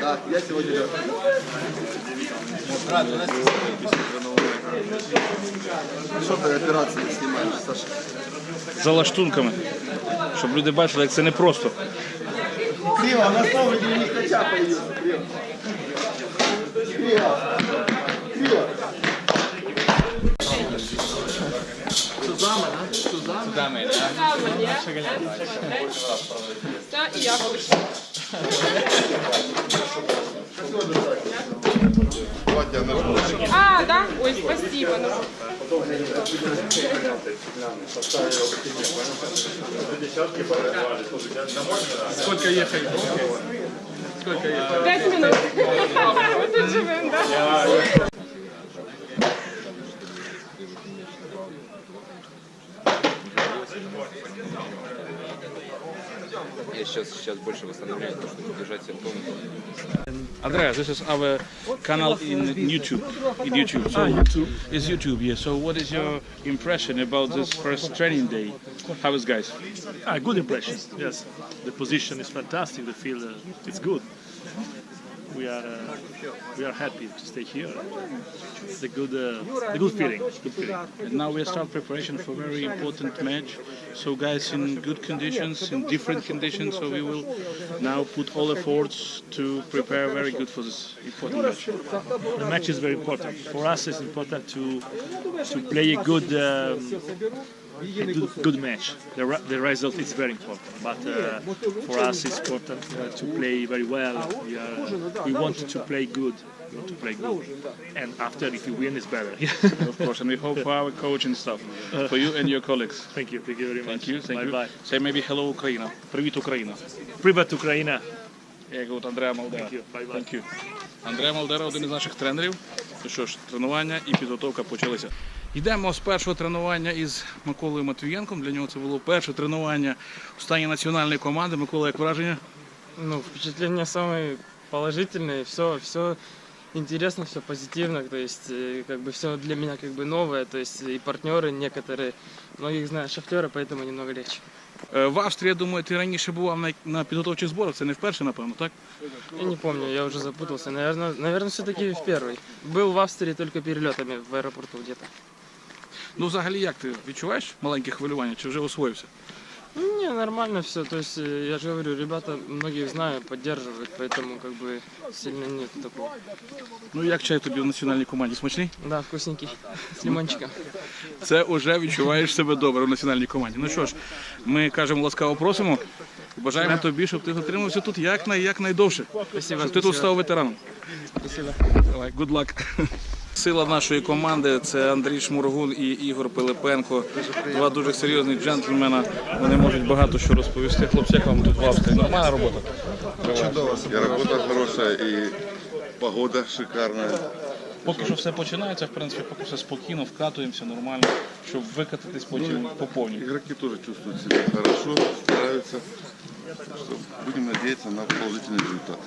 Так, я сегодня... Рад, у Що ти операції знімаєш, Саша? За лаштунками. Щоб люди бачили, як це не просто. Криво, на слово не хоча поїде. Криво. Криво. Да, и я хочу. А, да? Ой, спасибо. Ну, Сколько ехать? Сколько ехать? Пять минут. Мы тут живем, да? Я сейчас, сейчас больше восстановляю то, что избежать симптомов. Andrea, this is our channel in YouTube. In YouTube. So YouTube. It's YouTube, yeah. So what is your impression about this first training day? How is guys? Ah, good impression. Yes, the position is fantastic. The field uh, it's good. We are uh, we are happy to stay here. The good uh, the good feeling. Good feeling. And now we start preparation for very important match. So guys in good conditions, in different conditions. So we will now put all efforts to prepare very good for this important match. The match is very important for us. It's important to to play a good. Um, a good, good match. The, re- the result is very important, but uh, for us it's important uh, to play very well. We, are, we want to play good. We want to play good, and after if you win, it's better. Of course, and we hope for our coach and stuff, for you and your colleagues. thank you, thank you very much. Thank you, thank bye you. bye. Say maybe hello Україна. Привіт Україна. Привет, Україна. Я кажу Андреа Малдера. Thank you. Bye bye. Thank you. Андреа Малдера один із наших тренерів. Ну що ж, тренування і підготовка почалися. Йдемо з першого тренування із Миколою Матвієнком. Для нього це було перше тренування у стані національної команди. Микола, як враження? Ну, впечатления самые положительные, все, все интересно, все позитивно, то есть э, как бы все для меня как бы новое, то есть и партнеры некоторые, многих знают шахтера, поэтому немного легче. Е, В Австрії, я думаю, ти раніше бував на, на підготовчих зборах. Це не вперше, напевно, так? Я не помню, я уже запутался, наверное, наверное все-таки в первый. Был в Австрии только перелетами в аэропорту где-то. Ну, взагалі, як ти відчуваєш маленьке хвилювання? Чи вже освоївся? Ну, Не, нормально все, то есть э, я же говорю, ребята, многих знаю, поддерживают, поэтому как бы сильно нет такого. Ну як чай тобі в національній команді? Смачний? Да, вкусненький, с лимончиком. Це вже відчуваєш себе добре в національній команді. Ну що ж, ми кажемо ласкаво просимо і бажаємо тобі, щоб ти затримався тут якнай, якнайдовше. Спасибо, Щоб ти тут спасибо. став ветераном. Спасибо. Давай, good luck. Сила нашої команди це Андрій Шмургун і Ігор Пилипенко. Два дуже серйозні джентльмена. Вони можуть багато що розповісти. Хлопці, як вам тут в Австрії? Нормальна робота? И работа хорошая, и погода шикарная. Поки що все починається, в принципі, поки все спокійно, вкатуємося нормально, щоб викататись потім по повній. Игроки тоже чувствуют себя хорошо, стараются. Так что будем надеяться на положительный результат.